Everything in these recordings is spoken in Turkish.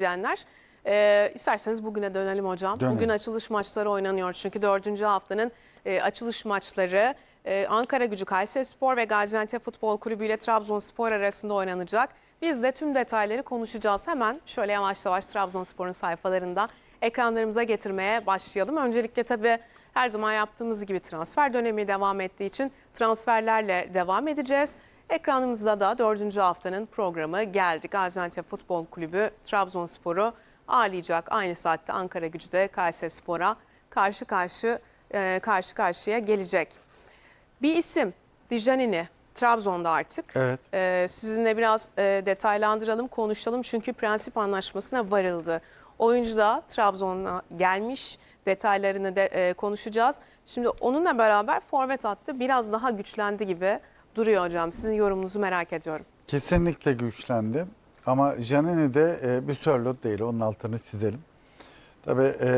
izleyenler. Ee, isterseniz bugüne dönelim hocam. Dönelim. Bugün açılış maçları oynanıyor çünkü dördüncü haftanın e, açılış maçları e, Ankara Gücü Kayseri Spor ve Gaziantep Futbol Kulübü ile Trabzonspor arasında oynanacak. Biz de tüm detayları konuşacağız. Hemen şöyle yavaş yavaş Trabzonspor'un sayfalarında ekranlarımıza getirmeye başlayalım. Öncelikle tabii her zaman yaptığımız gibi transfer dönemi devam ettiği için transferlerle devam edeceğiz. Ekranımızda da dördüncü haftanın programı geldi. Gaziantep Futbol Kulübü Trabzonspor'u ağırlayacak. Aynı saatte Ankara Gücü de Kayseri Spor'a karşı karşı e, karşı karşıya gelecek. Bir isim Dijanini Trabzon'da artık. Evet. Ee, sizinle biraz e, detaylandıralım, konuşalım çünkü prensip anlaşmasına varıldı. Oyuncu da Trabzon'a gelmiş. Detaylarını da e, konuşacağız. Şimdi onunla beraber forvet hattı biraz daha güçlendi gibi duruyor hocam. Sizin yorumunuzu merak ediyorum. Kesinlikle güçlendi. Ama Janini de e, bir sörlot değil. Onun altını çizelim. Tabii e,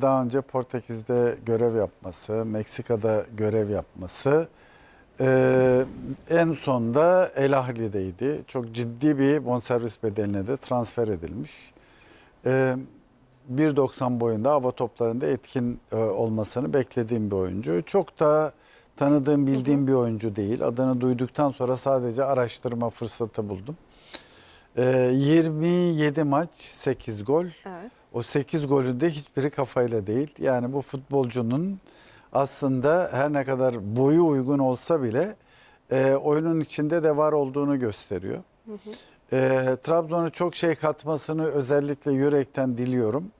daha önce Portekiz'de görev yapması, Meksika'da görev yapması, e, en sonda El Ahli'deydi. Çok ciddi bir bonservis bedeline de transfer edilmiş. E, 1.90 boyunda hava toplarında etkin e, olmasını beklediğim bir oyuncu. Çok da tanıdığım, bildiğim bir oyuncu değil. Adını duyduktan sonra sadece araştırma fırsatı buldum. E, 27 maç, 8 gol. Evet. O 8 golün de hiçbiri kafayla değil. Yani bu futbolcunun aslında her ne kadar boyu uygun olsa bile e, oyunun içinde de var olduğunu gösteriyor. E, Trabzon'a çok şey katmasını özellikle yürekten diliyorum.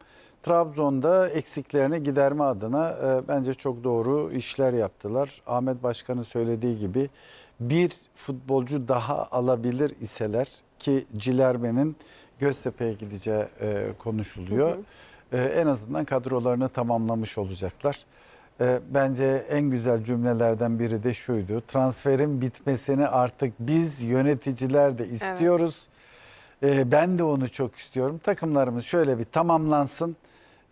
Trabzon'da eksiklerini giderme adına e, bence çok doğru işler yaptılar. Ahmet Başkan'ın söylediği gibi bir futbolcu daha alabilir iseler ki Cilerme'nin Göztepe'ye gideceği e, konuşuluyor. E, en azından kadrolarını tamamlamış olacaklar. E, bence en güzel cümlelerden biri de şuydu. Transferin bitmesini artık biz yöneticiler de istiyoruz. E, ben de onu çok istiyorum. Takımlarımız şöyle bir tamamlansın.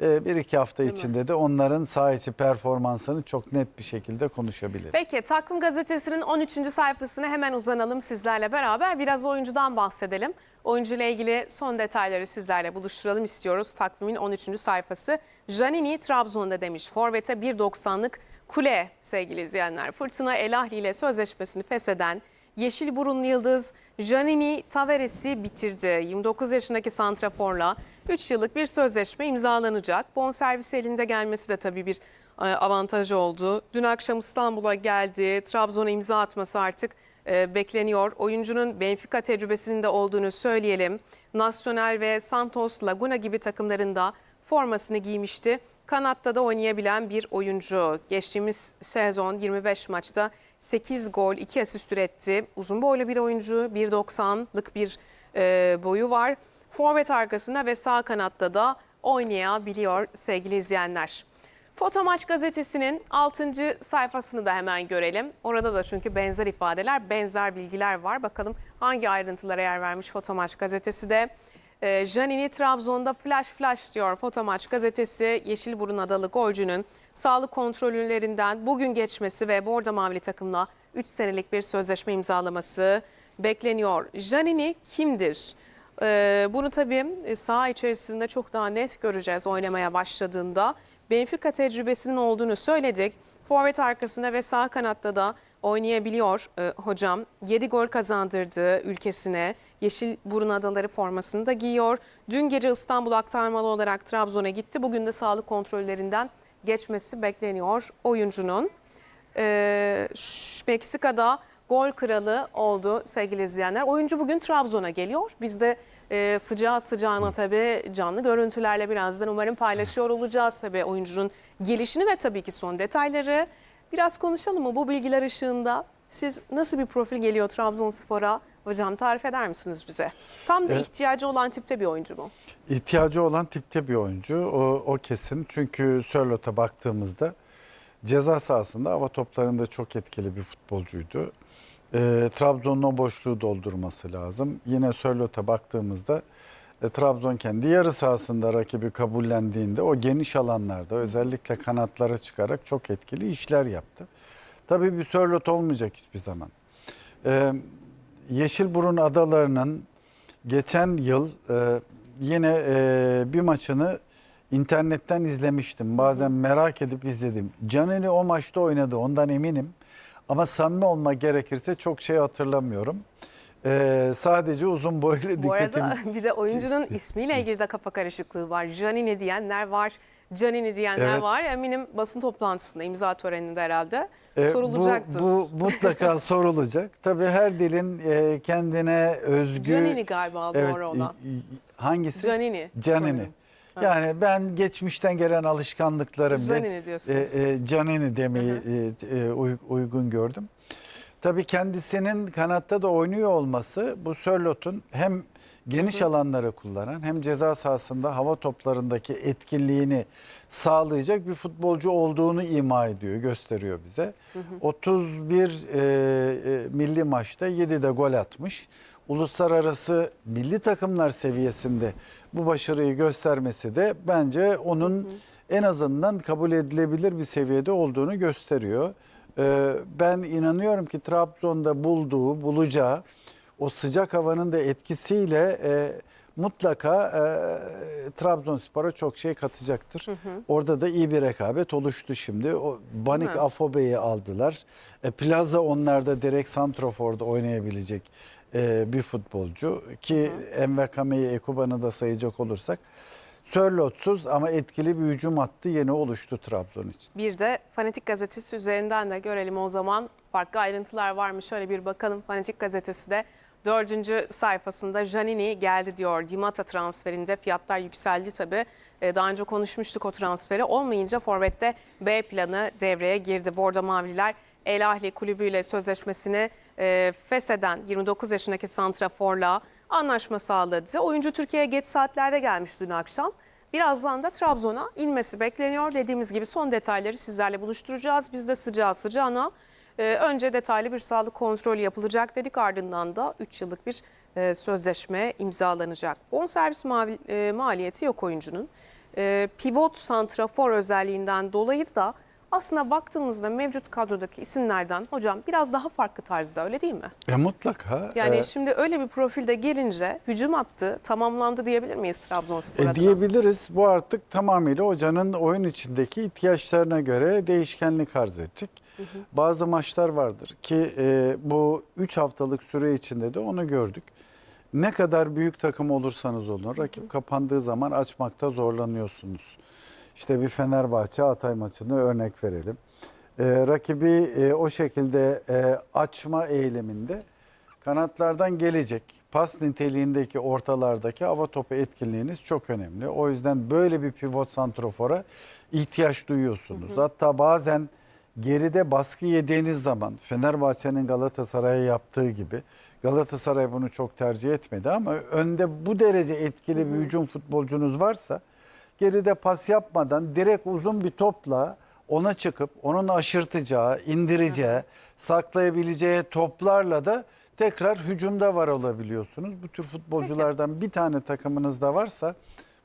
E, bir iki hafta Değil mi? içinde de onların saha içi performansını çok net bir şekilde konuşabiliriz. Peki Takvim Gazetesi'nin 13. sayfasına hemen uzanalım sizlerle beraber. Biraz oyuncudan bahsedelim. Oyuncuyla ilgili son detayları sizlerle buluşturalım istiyoruz. Takvimin 13. sayfası. Janini Trabzon'da demiş. Forvet'e 1.90'lık kule sevgili izleyenler. Fırtına El Ahli ile sözleşmesini fesheden Yeşil burunlu yıldız Janini Tavares'i bitirdi. 29 yaşındaki santraforla 3 yıllık bir sözleşme imzalanacak. Bonservisi elinde gelmesi de tabii bir e, avantajı oldu. Dün akşam İstanbul'a geldi. Trabzon'a imza atması artık e, bekleniyor. Oyuncunun Benfica tecrübesinin de olduğunu söyleyelim. Nacional ve Santos Laguna gibi takımlarında formasını giymişti. Kanatta da oynayabilen bir oyuncu. Geçtiğimiz sezon 25 maçta 8 gol, 2 asist üretti. Uzun boylu bir oyuncu, 1.90'lık bir e, boyu var. Forvet arkasında ve sağ kanatta da oynayabiliyor sevgili izleyenler. Foto Maç gazetesinin 6. sayfasını da hemen görelim. Orada da çünkü benzer ifadeler, benzer bilgiler var. Bakalım hangi ayrıntılara yer vermiş Foto Maç gazetesi de. E, Janini Trabzon'da flash flash diyor Foto Maç gazetesi. Yeşilburun adalı golcünün sağlık kontrollerinden bugün geçmesi ve Bordo Mavili takımla 3 senelik bir sözleşme imzalaması bekleniyor. Janini kimdir? Ee, bunu tabii e, saha içerisinde çok daha net göreceğiz oynamaya başladığında. Benfica tecrübesinin olduğunu söyledik. Forvet arkasında ve sağ kanatta da oynayabiliyor e, hocam. 7 gol kazandırdı ülkesine. Yeşil Burun Adaları formasını da giyiyor. Dün gece İstanbul aktarmalı olarak Trabzon'a gitti. Bugün de sağlık kontrollerinden geçmesi bekleniyor oyuncunun. Ş- Meksika'da gol kralı oldu sevgili izleyenler. Oyuncu bugün Trabzon'a geliyor. Biz de e, sıcağı sıcağına tabii canlı görüntülerle birazdan umarım paylaşıyor olacağız tabii oyuncunun gelişini ve tabii ki son detayları. Biraz konuşalım mı bu bilgiler ışığında? Siz nasıl bir profil geliyor Trabzonspor'a? Hocam tarif eder misiniz bize? Tam da Evet. ihtiyacı olan tipte bir oyuncu mu? İhtiyacı olan tipte bir oyuncu. O, o kesin. Çünkü Sörlot'a baktığımızda ceza sahasında hava toplarında çok etkili bir futbolcuydu. E, Trabzon'un o boşluğu doldurması lazım. Yine Sörlot'a baktığımızda e, Trabzon kendi yarı sahasında rakibi kabullendiğinde o geniş alanlarda özellikle kanatlara çıkarak çok etkili işler yaptı. Tabii bir Sörlot olmayacak hiçbir zaman. E, Yeşilburun adalarının geçen yıl e, yine e, bir maçını internetten izlemiştim. Bazen merak edip izledim. Canini o maçta oynadı ondan eminim. Ama samimi olmak gerekirse çok şey hatırlamıyorum. E, sadece uzun boylu Bu arada bir de oyuncunun ismiyle ilgili de kafa karışıklığı var. Janini diyenler var. Canini diyenler Evet. var. Eminim basın toplantısında imza töreninde herhalde E, sorulacaktır. Bu, bu mutlaka sorulacak. Tabii her dilin e, kendine özgü... Canini galiba doğru olan. i- i- Hangisi? Canini. Canini. sanırım. Yani ben geçmişten gelen alışkanlıklarımla Canini diyorsunuz. e, e, Canini demeyi e, e, uy- uygun gördüm. Tabii kendisinin kanatta da oynuyor olması bu Sörlot'un hem geniş alanları kullanan hem ceza sahasında hava toplarındaki etkinliğini sağlayacak bir futbolcu olduğunu ima ediyor, gösteriyor bize. 31 e, e, milli maçta 7'de gol atmış. Uluslararası milli takımlar seviyesinde bu başarıyı göstermesi de bence onun en azından kabul edilebilir bir seviyede olduğunu gösteriyor. Ee, ben inanıyorum ki Trabzon'da bulduğu, bulacağı o sıcak havanın da etkisiyle e, mutlaka e, Trabzonspor'a çok şey katacaktır. Orada da iyi bir rekabet oluştu şimdi. O Banik? Afobe'yi aldılar. E, Plaza onlarda direkt Santrofor'da oynayabilecek e, bir futbolcu ki Envekame'yi Ekuban'ı da sayacak olursak Sörlotsuz ama etkili bir hücum hattı yeni oluştu Trabzon için. Bir de Fanatik Gazetesi üzerinden de görelim o zaman. Farklı ayrıntılar var mı? Şöyle bir bakalım. Fanatik Gazetesi de dördüncü sayfasında Janini geldi diyor. Dimata transferinde fiyatlar yükseldi tabii. Ee, Daha önce konuşmuştuk o transferi. Olmayınca Forvet'te B planı devreye girdi. Bordo Mavililer El Ahli kulübüyle sözleşmesini e, fesheden 29 yaşındaki Santrafor'la anlaşma sağladı. Oyuncu Türkiye'ye geç saatlerde gelmiş dün akşam. Birazdan da Trabzon'a inmesi bekleniyor. Dediğimiz gibi son detayları sizlerle buluşturacağız. Biz de sıcağı sıcağına e, önce detaylı bir sağlık kontrolü yapılacak dedik. Ardından da 3 yıllık bir e, sözleşme imzalanacak. Bonservis mavi, e, maliyeti yok oyuncunun. E, pivot santrafor özelliğinden dolayı da aslında baktığımızda mevcut kadrodaki isimlerden hocam biraz daha farklı tarzda öyle değil mi? E mutlaka. Yani e, şimdi öyle bir profilde gelince hücum hattı tamamlandı diyebilir miyiz Trabzonspor E, adına? diyebiliriz. Bu artık tamamıyla hocanın oyun içindeki ihtiyaçlarına göre değişkenlik arz edecek. Bazı maçlar vardır ki e, bu 3 haftalık süre içinde de onu gördük. Ne kadar büyük takım olursanız olun rakip kapandığı zaman açmakta zorlanıyorsunuz. İşte bir Fenerbahçe Hatay maçını örnek verelim. E, rakibi e, o şekilde e, açma eğiliminde kanatlardan gelecek pas niteliğindeki ortalardaki hava topu etkinliğiniz çok önemli. O yüzden böyle bir pivot santrofora ihtiyaç duyuyorsunuz. Hatta bazen geride baskı yediğiniz zaman Fenerbahçe'nin Galatasaray'a yaptığı gibi Galatasaray bunu çok tercih etmedi ama önde bu derece etkili bir hücum futbolcunuz varsa geride pas yapmadan direkt uzun bir topla ona çıkıp onun aşırtacağı, indireceği, saklayabileceği toplarla da tekrar hücumda var olabiliyorsunuz. Bu tür futbolculardan bir tane takımınızda varsa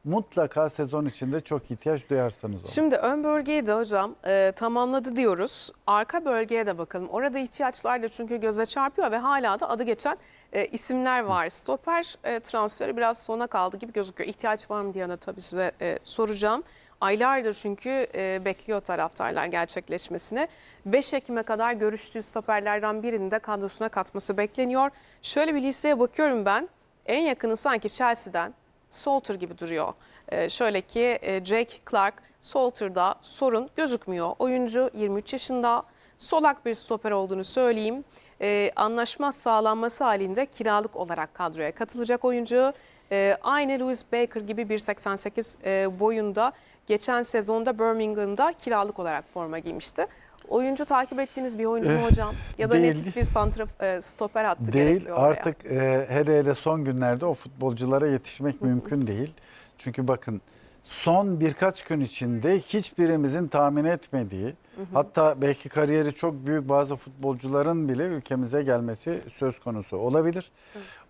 mutlaka sezon içinde çok ihtiyaç duyarsanız ona. Şimdi ön bölgeyi de hocam e, tamamladı diyoruz. Arka bölgeye de bakalım. Orada ihtiyaçlar da çünkü göze çarpıyor ve hala da adı geçen e, isimler var. Stoper e, transferi biraz sona kaldı gibi gözüküyor. İhtiyaç var mı diye de tabii size e, soracağım. Aylardır çünkü e, bekliyor taraftarlar gerçekleşmesini. 5 Ekim'e kadar görüştüğü stoperlerden birini de kadrosuna katması bekleniyor. Şöyle bir listeye bakıyorum ben. En yakını sanki Chelsea'den Salter gibi duruyor. Ee, şöyle ki e, Jake Clark Salter'da sorun gözükmüyor. Oyuncu 23 yaşında solak bir stoper olduğunu söyleyeyim. Ee, anlaşma sağlanması halinde kiralık olarak kadroya katılacak oyuncu. Ee, aynı Louis Baker gibi 1.88 e, boyunda geçen sezonda Birmingham'da kiralık olarak forma giymişti. Oyuncu takip ettiğiniz bir oyuncu mu Eh, hocam? Ya da değil. net bir santraf, e, stoper hattı Değil gerekiyor oraya. artık e, hele hele son günlerde o futbolculara yetişmek mümkün değil. Çünkü bakın son birkaç gün içinde hiçbirimizin tahmin etmediği hatta belki kariyeri çok büyük bazı futbolcuların bile ülkemize gelmesi söz konusu olabilir.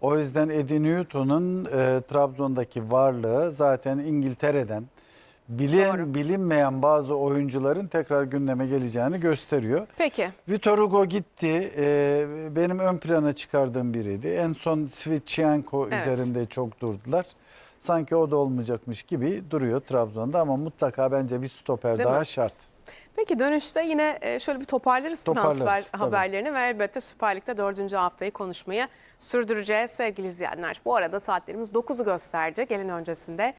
O yüzden Eddie Newton'un e, Trabzon'daki varlığı zaten İngiltere'den Doğru. bilinmeyen bazı oyuncuların tekrar gündeme geleceğini gösteriyor. Peki. Vitor Hugo gitti. Ee, benim ön plana çıkardığım biriydi. En son Svitchenko Evet. üzerinde çok durdular. sanki o da olmayacakmış gibi duruyor Trabzon'da ama mutlaka bence bir stoper Değil daha mi? şart. Peki dönüşte yine e, şöyle bir toparlarız, Toparlarız, transfer tabii. haberlerini ve elbette Süper Lig'de dördüncü haftayı konuşmaya sürdüreceğiz sevgili izleyenler. Bu arada saatlerimiz 9'u gösterdi. Gelin öncesinde